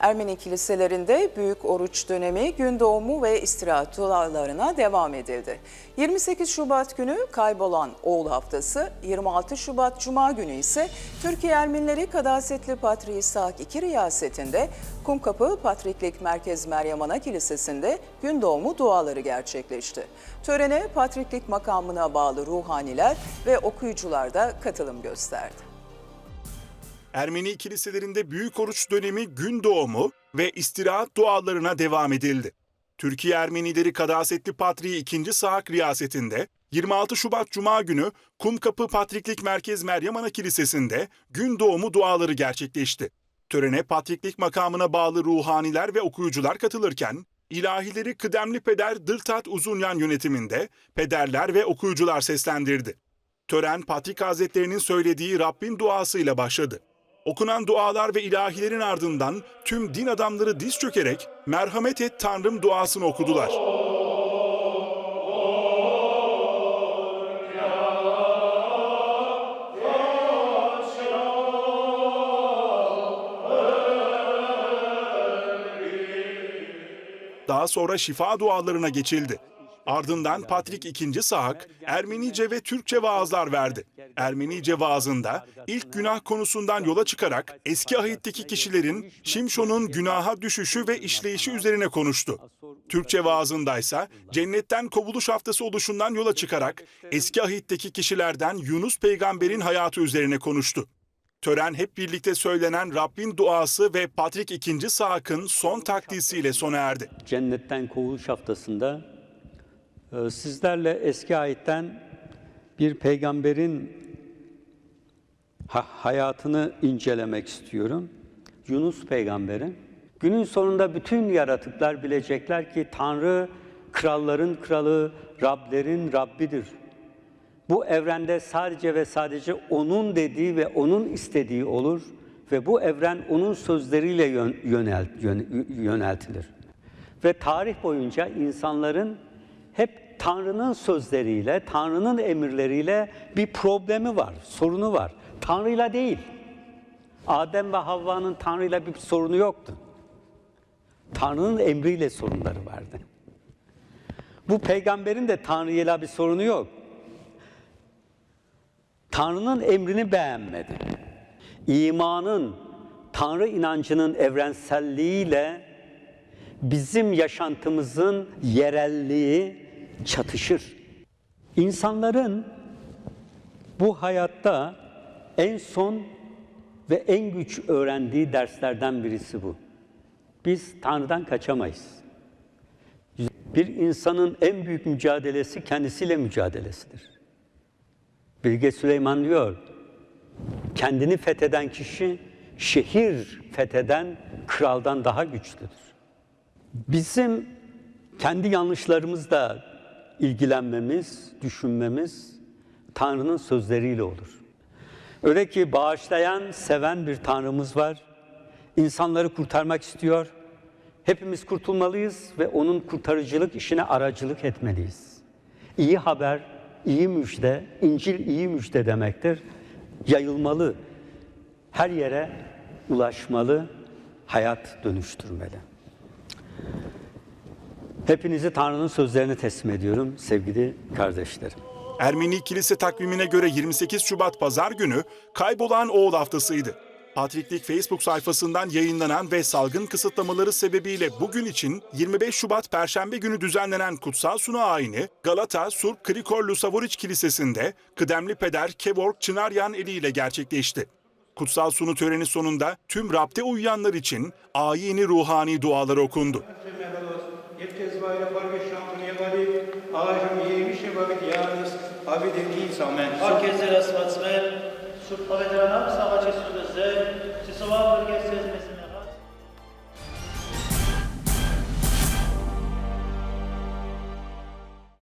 Ermeni kiliselerinde büyük oruç dönemi gün doğumu ve istirahat dualarına devam edildi. 28 Şubat günü kaybolan oğul haftası, 26 Şubat Cuma günü ise Türkiye Ermenileri Kadasetli Patriği İshak II riyasetinde Kumkapı Patriklik Merkez Meryem Ana Kilisesi'nde gün doğumu duaları gerçekleşti. Törene Patriklik makamına bağlı ruhaniler ve okuyucular da katılım gösterdi. Ermeni kiliselerinde büyük oruç dönemi gün doğumu ve istirahat dualarına devam edildi. Türkiye Ermenileri Kadasetli Patriği 2. Saak riyasetinde 26 Şubat Cuma günü Kumkapı Patriklik Merkez Meryem Ana Kilisesi'nde gün doğumu duaları gerçekleşti. Törene patriklik makamına bağlı ruhaniler ve okuyucular katılırken, ilahileri kıdemli peder Dırtat Uzunyan yönetiminde pederler ve okuyucular seslendirdi. Tören Patrik Hazretleri'nin söylediği Rabbin duasıyla başladı. Okunan dualar ve ilahilerin ardından tüm din adamları diz çökerek merhamet et Tanrım duasını okudular. Daha sonra şifa dualarına geçildi. Ardından Patrik II. Saak, Ermenice ve Türkçe vaazlar verdi. Ermenice vaazında ilk günah konusundan yola çıkarak eski ahitteki kişilerin Şimşon'un günaha düşüşü ve işleyişi üzerine konuştu. Türkçe vaazındaysa cennetten kovuluş haftası oluşundan yola çıkarak eski ahitteki kişilerden Yunus peygamberin hayatı üzerine konuştu. Tören hep birlikte söylenen Rabbin duası ve Patrik II. Saak'ın son takdisiyle sona erdi. Cennetten Kovuluş Haftası'nda sizlerle eski ayetten bir peygamberin ha- hayatını incelemek istiyorum. Yunus peygamberi. Günün sonunda bütün yaratıklar bilecekler ki Tanrı kralların kralı, Rablerin Rabbidir. Bu evrende sadece ve sadece O'nun dediği ve O'nun istediği olur ve bu evren O'nun sözleriyle yön- yönel- yön- yöneltilir. Ve tarih boyunca insanların hep Tanrı'nın sözleriyle, Tanrı'nın emirleriyle bir problemi var, sorunu var. Tanrı'yla değil. Adem ve Havva'nın Tanrı'yla bir sorunu yoktu. Tanrı'nın emriyle sorunları vardı. Bu peygamberin de Tanrı'yla bir sorunu yok. Tanrı'nın emrini beğenmedi. İmanın, Tanrı inancının evrenselliğiyle bizim yaşantımızın yerelliği çatışır. İnsanların bu hayatta en son ve en güç öğrendiği derslerden birisi bu. Biz Tanrı'dan kaçamayız. Bir insanın en büyük mücadelesi kendisiyle mücadelesidir. Bilge Süleyman diyor, kendini fetheden kişi şehir fetheden kraldan daha güçlüdür. Bizim kendi yanlışlarımızla ilgilenmemiz, düşünmemiz Tanrı'nın sözleriyle olur. Öyle ki bağışlayan, seven bir Tanrımız var. İnsanları kurtarmak istiyor. Hepimiz kurtulmalıyız ve onun kurtarıcılık işine aracılık etmeliyiz. İyi haber, iyi müjde, İncil iyi müjde demektir. Yayılmalı, her yere ulaşmalı, hayat dönüştürmeli. Hepinizi Tanrı'nın sözlerine teslim ediyorum sevgili kardeşlerim. Ermeni kilise takvimine göre 28 Şubat Pazar günü kaybolan oğul haftasıydı. Patriklik Facebook sayfasından yayınlanan ve salgın kısıtlamaları sebebiyle bugün için 25 Şubat Perşembe günü düzenlenen kutsal sunu ayini Galata Surp Krikor Lusavoriç Kilisesi'nde kıdemli peder Kevork Çınaryan eliyle gerçekleşti. Kutsal sunu töreni sonunda tüm rapte uyuyanlar için ayini ruhani dualar okundu. Զվայրը Պարգեշան եղալի այժմ Երիշև Ավետյանս Ավետենից ամեն։ Պարգեզ ձեր ասվածվել Սուրբ Ավետարանակ Սաղաչես